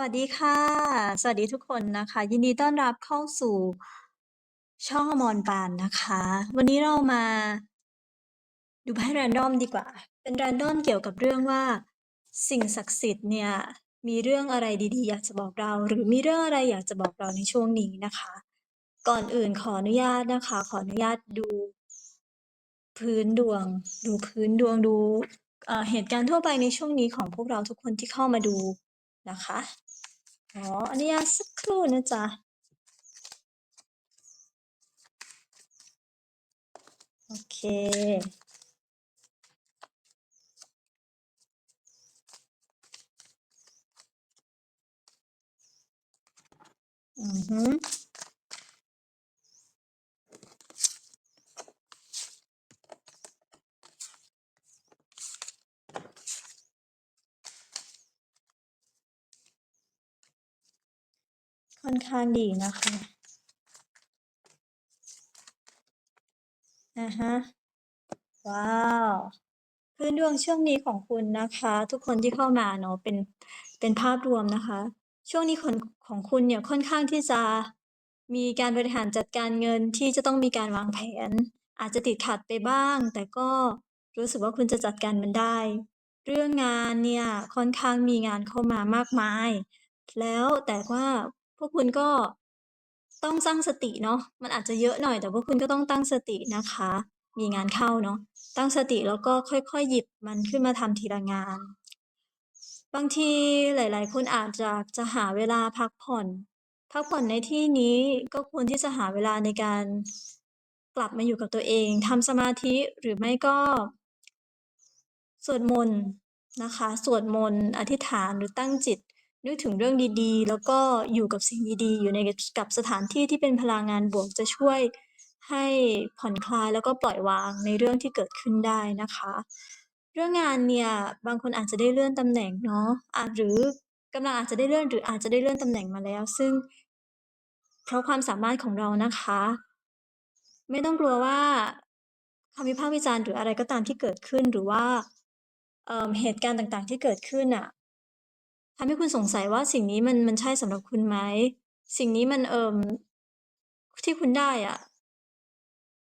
วัสดีค่ะ สวัสดีทุกคนนะคะ ยินดีต้อนรับเข้าสู่ช่องอมรปานนะคะ วันนี้เรามา ดูไพ่ random ดีกว่า เป็น random เกี่ยวกับเรื่องว่า สิ่งศักดิ์สิทธิ์เนี่ย มีเรื่องอะไรดีๆ อยากจะบอกเรา หรือมีเรื่องอะไรอยากจะบอกเราในช่วงนี้นะคะ ก่อนอื่นขออนุญาตนะคะ ขออนุญาตดู พื้นดวง ดูพื้นดวงดูเอ่อเหตุการณ์ทั่วไปในช่วงนี้ของพวกเราทุกคนที่เข้ามาดูนะคะ อ๋ออนุญาตสักครู่นะจ๊ะโอเคอือฮึ อนข้างดีนะคะอะฮะ ว้าวพื้นดวงช่วงนี้ของคุณนะคะ ทุกคนที่เข้ามาเนาะเป็นเป็นภาพรวมนะคะ ช่วงนี้คนของคุณเนี่ยค่อนข้างที่จะมีการบริหารจัดการเงินที่จะต้องมีการวางแผน อาจจะติดขัดไปบ้าง แต่ก็รู้สึกว่าคุณจะจัดการมันได้ เรื่องงานเนี่ยค่อนข้างมีงานเข้ามามากมาย แล้วแต่ว่า พวกคุณก็ต้องตั้งสติเนาะ มันอาจจะเยอะหน่อย แต่พวกคุณก็ต้องตั้งสตินะคะ มีงานเข้าเนาะ ตั้งสติแล้วก็ค่อยๆ หยิบมันขึ้นมาทำทีละงาน บางทีหลายๆ คนอาจจะจะหาเวลาพักผ่อน พักผ่อนในที่นี้ก็ควรที่จะหาเวลาในการกลับมาอยู่กับตัวเองทำสมาธิหรือไม่ก็สวดมนต์นะคะ สวดมนต์อธิษฐานหรือตั้งจิต นึกถึงเรื่องดีๆ แล้วก็อยู่กับสิ่งดีๆ อยู่ในกับสถานที่ที่เป็นพลังงานบวกจะช่วยให้ผ่อนคลายแล้วก็ปล่อยวางในเรื่องที่เกิดขึ้นได้นะคะ เรื่องงานเนี่ยบางคนอาจจะได้เลื่อนตำแหน่งเนาะอาจหรือกำลังอาจจะได้เลื่อนหรืออาจจะได้เลื่อนตำแหน่งมาแล้ว ซึ่ง เพราะความสามารถของเรานะคะ ไม่ต้องกลัวว่าคำวิพากษ์วิจารณ์หรืออะไรก็ตามที่เกิดขึ้นหรือว่าเอ่อเหตุการณ์ต่างๆ ที่เกิดขึ้นน่ะ ทำให้คุณสงสัยว่าสิ่งนี้มัน มันใช่สำหรับคุณไหม สิ่งนี้มัน เอ่อ ที่คุณได้อะ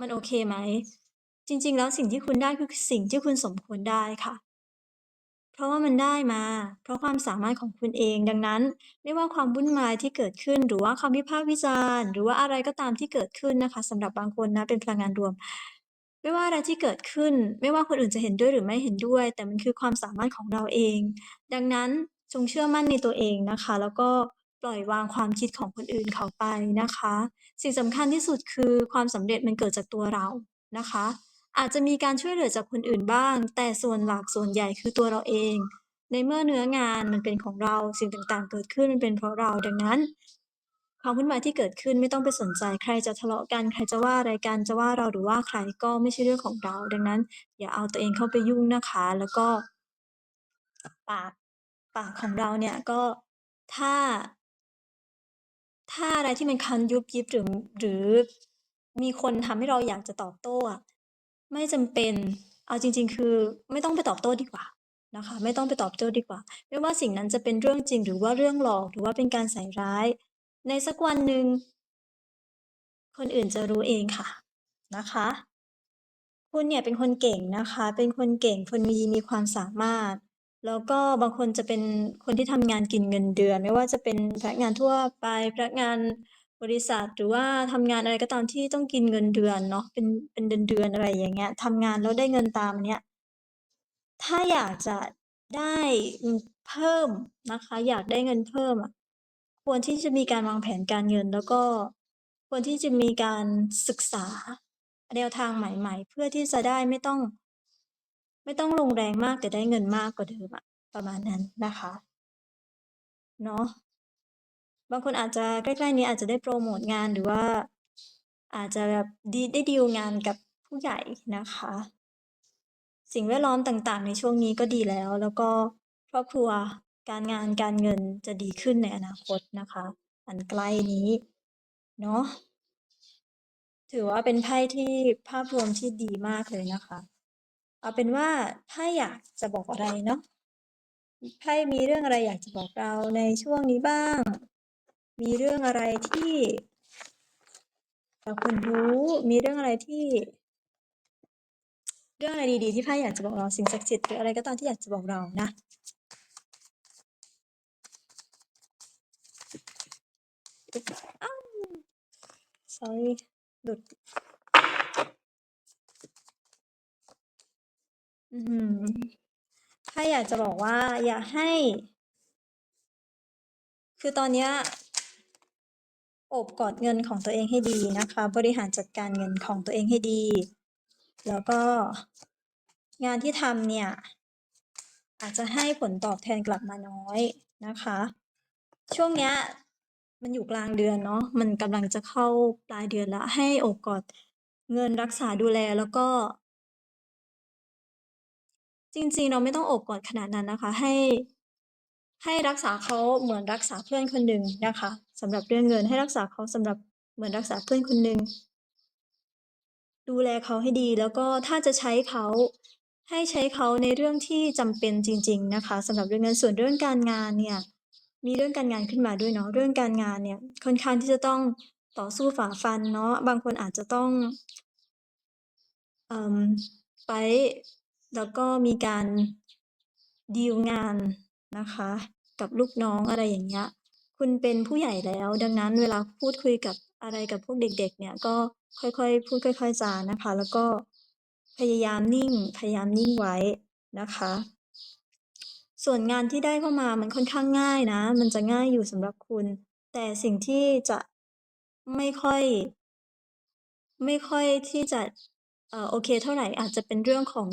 มันโอเคไหม จริง ๆ แล้วสิ่งที่คุณได้ คือสิ่งที่คุณสมควรได้ค่ะ เพราะว่ามันได้มา เพราะความสามารถของคุณเอง ดังนั้น ไม่ว่าความวุ่นวายที่เกิดขึ้น หรือว่าคำวิพากษ์วิจารณ์ หรือว่าอะไรก็ตามที่เกิดขึ้นนะคะสำหรับบางคนนะ เป็นพลังงานรวม ไม่ว่าอะไรที่เกิดขึ้น ไม่ว่าคนอื่นจะเห็นด้วยหรือไม่เห็นด้วย แต่มันคือความสามารถของเราเอง ดังนั้น จงเชื่อมั่นในตัวเองนะคะ แล้วก็ปล่อยวางความคิดของคนอื่นเขาไปนะคะ สิ่งสำคัญที่สุดคือความสำเร็จมันเกิดจากตัวเรานะคะ อาจจะมีการช่วยเหลือจากคนอื่นบ้าง แต่ส่วนหลักส่วนใหญ่คือตัวเราเอง ในเมื่อเนื้องานมันเป็นของเราสิ่งต่างๆ เกิดขึ้นมันเป็นเพราะเราดังนั้น ความวุ่นวายที่เกิดขึ้นไม่ต้องไปสนใจใครจะทะเลาะกันใครจะว่าอะไรกันจะว่าเราหรือว่าใครก็ไม่ใช่เรื่องของเรา ดังนั้น อย่าเอาตัวเองเข้าไปยุ่งนะคะ แล้วก็ปาก ปากของเราเนี่ยก็ถ้า ถ้าอะไรที่มันคันยุบยิบหรือหรือมีคนทำให้เราอยากจะตอบโต้อะไม่จำเป็นเอาจริง ๆ คือไม่ต้องไปตอบโต้ดีกว่านะคะ ไม่ต้องไปตอบโต้ดีกว่า ไม่ว่าสิ่งนั้นจะเป็นเรื่องจริง หรือว่าเรื่องหลอกหรือว่าเป็นการใส่ร้าย ในสักวันหนึ่งคนอื่นจะรู้เองค่ะนะคะ คุณเนี่ยเป็นคนเก่งนะคะ เป็นคนเก่ง คนมีมีความสามารถ แล้วก็บางคนจะเป็นคนที่ทำงานกินเงินเดือน ไม่ว่าจะเป็นพนักงานทั่วไป พนักงานบริษัท หรือว่าทำงานอะไรก็ตามที่ต้องกินเงินเดือนเนาะ เป็น เป็นเดือน ๆ อะไรอย่างเงี้ย ทำงานแล้วได้เงินตามเนี้ย ถ้าอยากจะได้เพิ่มนะคะ อยากได้เงินเพิ่มอะควรที่จะมีการวางแผนการเงิน แล้วก็ควรที่จะมีการศึกษาแนวทางใหม่ ๆ เพื่อที่จะได้ไม่ต้อง ไม่ต้องลงแรงมากแต่ได้เงินมากกว่าเดิมอะประมาณนั้นนะคะเนาะบางคนอาจจะใกล้ๆนี้อาจจะได้โพรโมตงานหรือว่าอาจจะแบบดีได้ดีลงานกับผู้ใหญ่นะคะ สิ่งแวดล้อมต่างๆ ในช่วงนี้ก็ดีแล้ว แล้วก็ครอบครัวการงานการเงินจะดีขึ้นในอนาคตนะคะ อันใกล้นี้เนาะถือว่าเป็นไพ่ที่ภาพรวมที่ดีมากเลยนะคะ เอาเป็นว่าถ้าอยากจะบอกอะไรเนาะไพ่มีเรื่องอะไรอยากจะบอกเราในช่วงนี้บ้าง มีเรื่องอะไรที่เราควรรู้ มีเรื่องอะไรที่ เรื่องอะไรดีๆที่ไพ่อยากจะบอกเราสิ่งศักดิ์สิทธิ์หรืออะไรก็ตามที่อยากจะบอกเรานะอ้าว sorry หลุด อื้อฮือยากจะบอกว่า อย่าให้ คือตอนเนี้ย โอบกอดเงินของตัวเองให้ดีนะคะ บริหารจัดการเงินของตัวเองให้ดี แล้วก็งานที่ทำเนี่ย อาจจะให้ผลตอบแทนกลับมาน้อยนะคะ ช่วงเนี้ย มันอยู่กลางเดือนเนาะมันกำลังจะเข้าปลายเดือนล้วให้โอบกอดเงินรักษาดูแลแล้วก็ จริง ๆ เราไม่ต้องโอบกอดขนาดนั้นนะคะ ให้ ให้รักษาเขาเหมือนรักษาเพื่อนคนหนึ่งนะคะสำหรับเรื่องเงินให้รักษาเขาสำหรับเหมือนรักษาเพื่อนคนหนึ่งดูแลเขาให้ดี แล้วก็ถ้าจะใช้เขาให้ใช้เขาในเรื่องที่จำเป็นจริง ๆ นะคะสำหรับเรื่องเงินส่วนเรื่องการงานเนี่ยมีเรื่องการงานขึ้นมาด้วยเนาะเรื่องการงานเนี่ยค่อนข้างที่จะต้องต่อสู้ฝ่าฟันเนาะบางคนอาจจะต้องไฟต์ แล้วก็มีการดีลงานนะคะ กับลูกน้องอะไรอย่างเงี้ย คุณเป็นผู้ใหญ่แล้ว ดังนั้นเวลาพูดคุยกับอะไรกับพวกเด็ก ๆ เนี่ยก็ค่อยๆ พูดค่อย ๆ จานะคะ แล้วก็พยายามนิ่ง พยายามนิ่งไว้นะคะ ส่วนงานที่ได้เข้ามามันค่อนข้างง่ายนะ มันจะง่ายอยู่สำหรับคุณ แต่สิ่งที่จะไม่ค่อย ไม่ค่อยที่จะเอ่อโอเคเท่าไหร่อาจจะเป็นเรื่องของ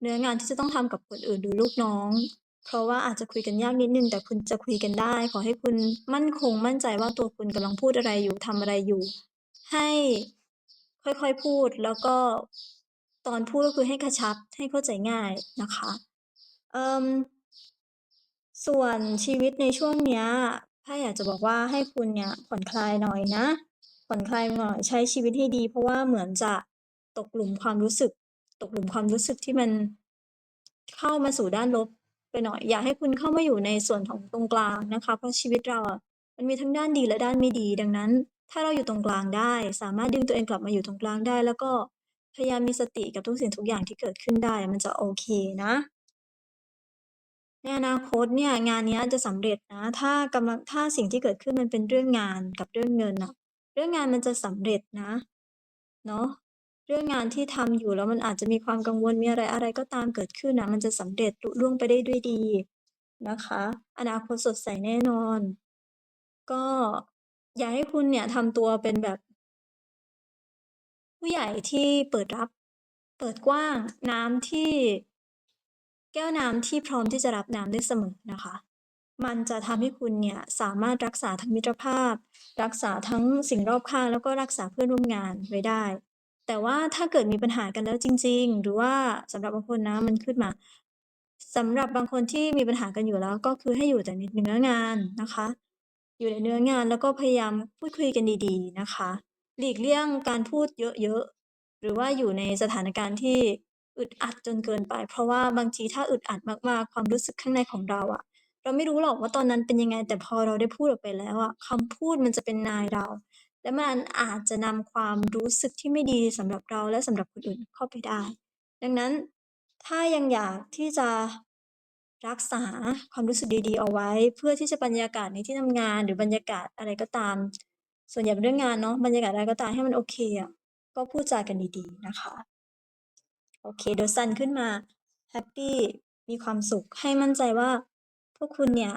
เนื้องานที่จะต้องทำกับคนอื่นหรือลูกน้อง เพราะว่าอาจจะคุยกันยากนิดนึง แต่คุณจะคุยกันได้ ขอให้คุณมั่นคงมั่นใจว่าตัวคุณกำลังพูดอะไรอยู่ทำอะไรอยู่ ให้ค่อยๆพูดแล้วก็ตอนพูดก็คือให้กระชับให้เข้าใจง่ายนะคะส่วนชีวิตในช่วงเนี้ยไพ่อยากจะบอกว่าให้คุณเนี่ยผ่อนคลายหน่อยนะผ่อนคลายหน่อยใช้ชีวิตให้ดี เพราะว่าเหมือนจะตกหลุมความรู้สึก ตกหลุมความรู้สึกที่มันเข้ามาสู่ด้านลบไปหน่อย อยากให้คุณเข้ามาอยู่ในส่วนของตรงกลางนะคะ เพราะชีวิตเราอะมันมีทั้งด้านดีและด้านไม่ดี ดังนั้น ถ้าเราอยู่ตรงกลางได้ สามารถดึงตัวเองกลับมาอยู่ตรงกลางได้ แล้วก็พยายามมีสติกับทุกสิ่งทุกอย่างที่เกิดขึ้นได้ มันจะโอเคนะในอนาคตเนี่ยงานนี้จะสำเร็จนะ ถ้ากำลังถ้าสิ่งที่เกิดขึ้นมันเป็นเรื่องงานกับเรื่องเงินนะเรื่องงานมันจะสำเร็จนะเนาะ เรื่องงานที่ทำอยู่แล้วมันอาจจะมีความกังวล มีอะไรอะไรก็ตามเกิดขึ้นนะมันจะสำเร็จลุล่วงไปได้ด้วยดีนะคะ อนาคตสดใสแน่นอน ก็อยากให้คุณเนี่ยทำตัวเป็นแบบ ผู้ใหญ่ที่เปิดรับ เปิดกว้าง น้ำที่ แก้วน้ำที่พร้อมที่จะรับน้ำได้เสมอนะคะ มันจะทำให้คุณเนี่ยสามารถรักษาทั้งมิตรภาพ รักษาทั้งสิ่งรอบข้าง แล้วก็รักษาเพื่อนร่วมงานไว้ได้ แต่ว่าถ้าเกิดมีปัญหากันแล้วจริง ๆ หรือว่าสำหรับบางคนนะมันขึ้นมา สำหรับบางคนที่มีปัญหากันอยู่แล้ว ก็คือให้อยู่แต่ในเนื้องานนะคะ อยู่ในเนื้องานแล้วก็พยายามพูดคุยกันดี ๆ นะคะ หลีกเลี่ยงการพูดเยอะ ๆ หรือว่าอยู่ในสถานการณ์ที่อึดอัดจนเกินไป เพราะว่าบางทีถ้าอึดอัดมาก ๆ ความรู้สึกข้างในของเราอะ เราไม่รู้หรอกว่าตอนนั้นเป็นยังไง แต่พอเราได้พูดออกไปแล้วอะ คำพูดมันจะเป็นนายเรา และมันอาจจะนำความรู้สึกที่ไม่ดีสำหรับเราและสำหรับคนอื่นเข้าไปได้ ดังนั้นถ้ายังอยากที่จะรักษาความรู้สึกดีๆ เอาไว้ เพื่อที่จะบรรยากาศในที่ทำงานหรือบรรยากาศอะไรก็ตาม ส่วนใหญ่เป็นเรื่องงานเนาะบรรยากาศอะไรก็ตามให้มันโอเคอะก็พูดจากันดีๆนะคะโอเค The Sun ขึ้นมาแฮปปี้มีความสุขให้มั่นใจว่า พวกคุณเนี่ย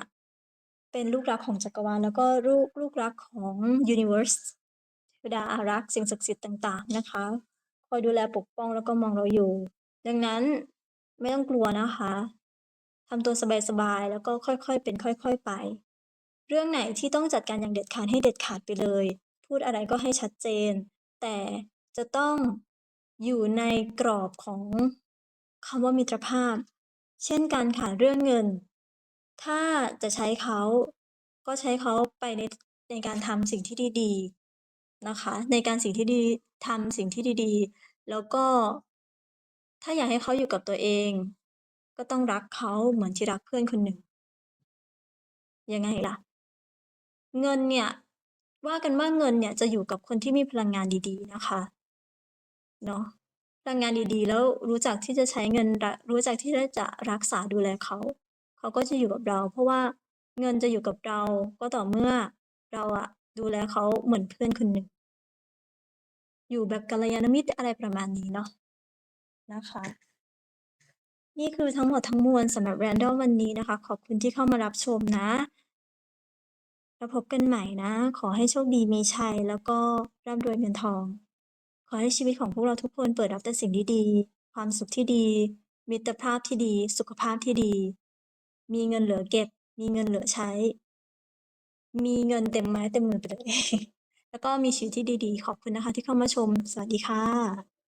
เป็นลูกรักของจักรวาลแล้วก็ลูกลูกรักของยูนิเวิร์ส เทวดาอารักษ์สิ่งศักดิ์สิทธิ์ต่างๆนะคะ คอยดูแลปกป้องแล้วก็มองเราอยู่ ดังนั้นไม่ต้องกลัวนะคะทำตัวสบายๆแล้วก็ค่อยๆ เป็นค่อย ๆ ไป เรื่องไหนที่ต้องจัดการอย่างเด็ดขาดให้เด็ดขาดไปเลย พูดอะไรก็ให้ชัดเจน แต่จะต้องอยู่ในกรอบของคำว่ามิตรภาพ เช่นกันค่ะเรื่องเงิน ถ้าจะใช้เขาก็ใช้เขาไปในในการทำสิ่งที่ดีๆ นะคะ ในการสิ่งที่ดีทำสิ่งที่ดี ๆ แล้วก็ ถ้าอยากให้เขาอยู่กับตัวเอง ก็ต้องรักเขาเหมือนที่รักเพื่อนคนหนึ่ง ยังไงล่ะ เงินเนี่ย ว่ากันว่าเงินเนี่ยจะอยู่กับคนที่มีพลังงานดี ๆ นะคะ เนาะ พลังงานดี ๆ แล้วรู้จักที่จะใช้เงิน ร รู้จักที่จะรักษาดูแลเขา เขาก็จะอยู่กับเรา เพราะว่าเงินจะอยู่กับเราก็ต่อเมื่อเราอะ ดูแลเขาเหมือนเพื่อนคนหนึ่ง อยู่แบบกัลยาณมิตรอะไรประมาณนี้เนาะนะคะ นี่คือทั้งหมดทั้งมวลสำหรับ Random วันนี้นะคะ ขอบคุณที่เข้ามารับชมนะ แล้วพบกันใหม่นะ ขอให้โชคดีมีชัย แล้วก็ร่ำรวยเงินทอง ขอให้ชีวิตของพวกเราทุกคนเปิดรับแต่สิ่งที่ดีความสุขที่ดี มิตรภาพที่ดี สุขภาพที่ดี มีเงินเหลือเก็บ มีเงินเหลือใช้ มีเงินเต็มไม้เต็มมือไปเลย แล้วก็มีชีวิตที่ดี ๆ ขอบคุณนะคะที่เข้ามาชม สวัสดีค่ะ